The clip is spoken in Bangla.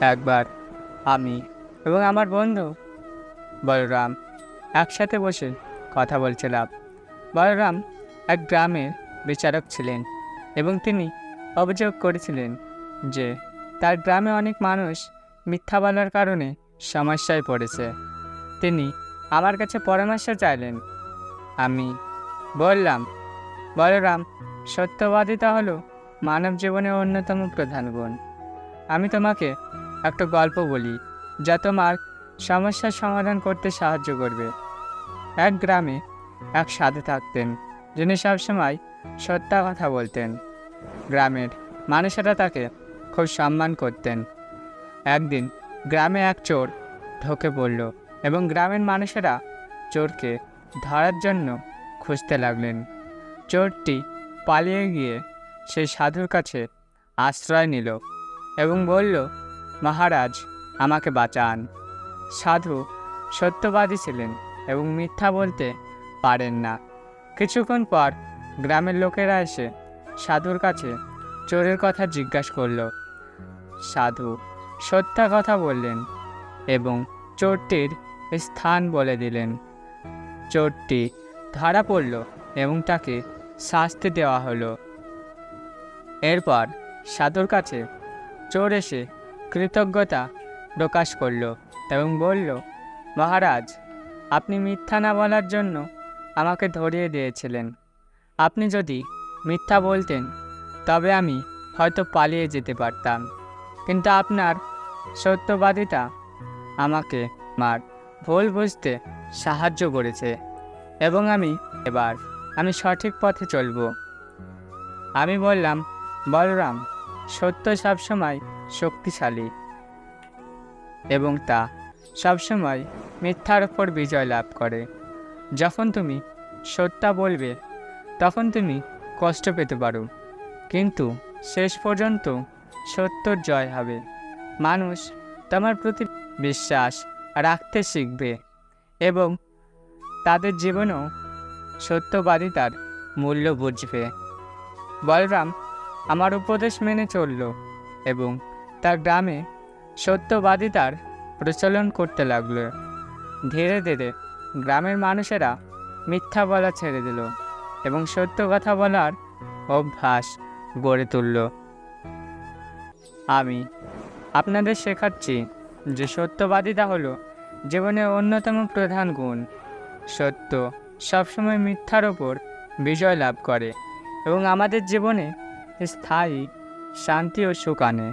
একবার, আমি এবং আমার বন্ধু বলরাম একসাথে বসে কথা বলছিলাম। বলরাম এক গ্রামের বিচারক ছিলেন এবং তিনি অভিযোগ করেছিলেন যে তার গ্রামে অনেক মানুষ মিথ্যা বলার কারণে সমস্যায় পড়েছে। তিনি আমার কাছে পরামর্শ চাইলেন। আমি বললাম, বলরাম, সত্যবাদিতা হলো মানব জীবনের অন্যতম প্রধান গুণ। আমি তোমাকে একটা গল্প বলি, যা তোমার সমস্যার সমাধান করতে সাহায্য করবে। এক গ্রামে এক সাধু থাকতেন, যিনি সবসময় সত্য কথা বলতেন। গ্রামের মানুষেরা তাকে খুব সম্মান করতেন। একদিন গ্রামে এক চোর ঢোকে পড়ল এবং গ্রামের মানুষেরা চোরকে ধরার জন্য খুঁজতে লাগলেন। চোরটি পালিয়ে গিয়ে সেই সাধুর কাছে আশ্রয় নিল এবং বলল মহারাজ, আমাকে বাঁচান। সাধু সত্যবাদী ছিলেন এবং মিথ্যা বলতে পারেন না। কিছুক্ষণ পর গ্রামের লোকেরা এসে সাধুর কাছে চোরের কথা জিজ্ঞাসা করল। সাধু সত্যা কথা বললেন এবং চোরটির স্থান বলে দিলেন। চোরটি ধরা পড়ল এবং তাকে শাস্তি দেওয়া হলো। এরপর সাধুর কাছে চোর এসে কৃতজ্ঞতা প্রকাশ করল এবং বলল, মহারাজ, আপনি মিথ্যা না বলার জন্য আমাকে ধরিয়ে দিয়েছিলেন। আপনি যদি মিথ্যা বলতেন, তবে আমি হয়তো পালিয়ে যেতে পারতাম। কিন্তু আপনার সত্যবাদিতা আমাকে মার। ভুল বুঝতে সাহায্য করেছে এবং আমি এবার, আমি সঠিক পথে চলব। আমি বললাম, বলরাম সত্য সবসময় শক্তিশালী। এবং তা সবসময় মিথ্যার ওপর বিজয় লাভ করে। যখন তুমি সত্যা বলবে, তখন তুমি কষ্ট পেতে পারো। কিন্তু শেষ পর্যন্ত সত্যর জয় হবে। মানুষ তোমার প্রতি বিশ্বাস রাখতে শিখবে এবং তাদের জীবনেও সত্যবাদিতার মূল্য বুঝবে। বলরাম আমার উপদেশ মেনে চলল এবং তার গ্রামে সত্যবাদিতার প্রচলন করতে লাগল। ধীরে ধীরে গ্রামের মানুষেরা মিথ্যা বলা ছেড়ে দিল এবং সত্য কথা বলার অভ্যাস গড়ে তুলল। আমি আপনাদের শেখাচ্ছি যে সত্যবাদিতা হলো জীবনের অন্যতম প্রধান গুণ। সত্য সবসময় মিথ্যার ওপর বিজয় লাভ করে এবং আমাদের জীবনে स्थायी शांति और सुख आने